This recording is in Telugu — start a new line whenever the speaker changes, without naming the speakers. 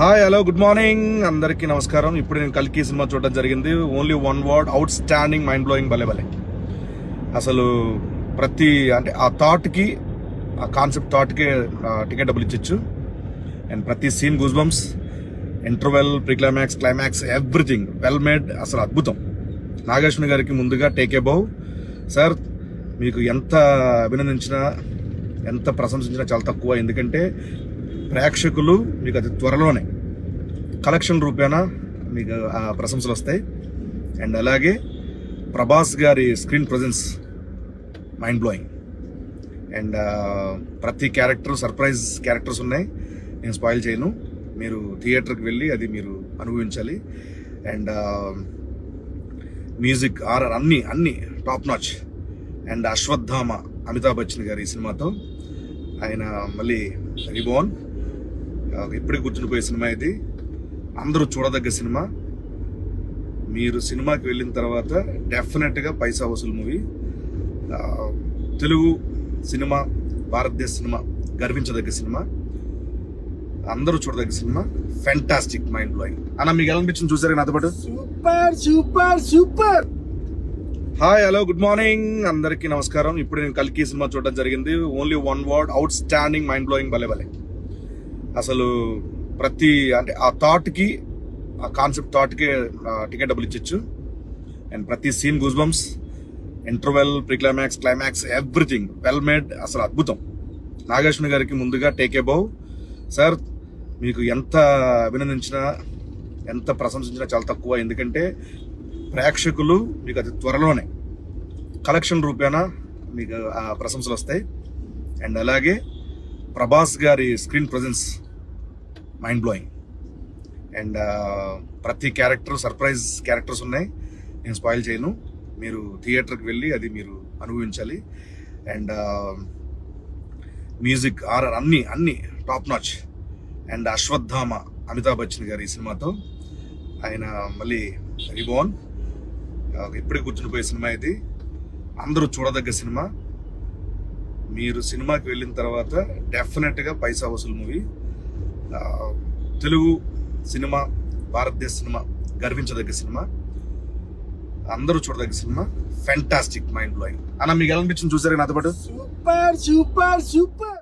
హాయ్ హలో గుడ్ మార్నింగ్ అందరికీ నమస్కారం. ఇప్పుడు నేను కల్కి సినిమా చూడడం జరిగింది. Only one word outstanding mind blowing భలే భలే. అసలు ప్రతి అంటే ఆ థాట్కి ఆ కాన్సెప్ట్ థాట్కి టికెట్ డబ్బులు ఇచ్చచ్చు. అండ్ ప్రతి scene goosebumps interval pre climax climax everything well made అసలు అద్భుతం. నాగేశ్వరి గారికి ముందుగా టేక్ ఏ బౌ సార్ మీకు ఎంత అభినందించినా ఎంత ప్రశంసించినా చాలా తక్కువ. ఎందుకంటే ప్రేక్షకులు మీకు అతి త్వరలోనే కలెక్షన్ రూపేణా మీకు ఆ ప్రశంసలు వస్తాయి. అండ్ అలాగే ప్రభాస్ గారి screen presence mind blowing and ప్రతి క్యారెక్టర్ సర్ప్రైజ్ క్యారెక్టర్స్ ఉన్నాయి. నేను స్పాయిల్ చేయను. మీరు థియేటర్కి వెళ్ళి అది మీరు అనుభవించాలి. అండ్ మ్యూజిక్ ఆర్ఆర్ అన్ని అన్ని top notch and Ashwatthama Amitabh Bachchan గారి ఈ సినిమాతో ఆయన మళ్ళీ రిబోన్ ఇప్పుడే కూర్చునిపోయే సినిమా ఇది. అందరూ చూడదగ్గ సినిమా. మీరు సినిమాకి వెళ్ళిన తర్వాత డెఫినెట్గా పైసా వసూలు మూవీ. తెలుగు సినిమా భారతదేశ సినిమా గర్వించదగ్గ సినిమా. అందరూ చూడదగ్గ సినిమా. ఫెంటాస్టిక్ మైండ్ బ్లోయింగ్ అన్న మీకు ఎలా అనిపించింది చూసారా నాతో పాటు?
Super super super!
Hi hello good morning. అందరికీ నమస్కారం. ఇప్పుడు నేను కల్కి సినిమా చూడడం జరిగింది. Only one word outstanding mind blowing భలే భలే. అసలు ప్రతి అంటే ఆ థాట్కి ఆ కాన్సెప్ట్ థాట్కి టికెట్ డబ్బులు ఇచ్చచ్చు. అండ్ ప్రతి scene goosebumps interval pre climax climax everything well made అసలు అద్భుతం. నాగేశ్వర గారికి ముందుగా టేక్ ఏ బౌ సార్ మీకు ఎంత అభినందించినా ఎంత ప్రశంసించినా చాలా తక్కువ. ఎందుకంటే ప్రేక్షకులు మీకు అతి త్వరలోనే కలెక్షన్ రూపేణా మీకు ఆ ప్రశంసలు వస్తాయి అండ్ అలాగే ప్రభాస్ గారి screen presence mind blowing and ప్రతి క్యారెక్టర్ సర్ప్రైజ్ క్యారెక్టర్స్ ఉన్నాయి. నేను స్పాయిల్ చేయను. మీరు థియేటర్కి వెళ్ళి అది మీరు అనుభవించాలి. అండ్ మ్యూజిక్ ఆర్ఆర్ అన్ని అన్ని top notch and Ashwatthama Amitabh Bachchan గారి ఈ సినిమాతో ఆయన మళ్ళీ రిబోన్ uh, ఇప్పుడే కూర్చునిపోయే సినిమా ఇది. అందరూ చూడదగ్గ సినిమా. మీరు సినిమాకి వెళ్ళిన తర్వాత డెఫినెట్గా పైసా వసూలు మూవీ తెలుగు సినిమా భారతదేశ సినిమా గర్వించదగ్గ సినిమా అందరూ చూడదగ్గ సినిమా ఫెంటాస్టిక్ మైండ్ బ్లోయింగ్ అన్న మీకు ఎలా అనిపించింది చూసారా నాతో పాటు?
Super super super!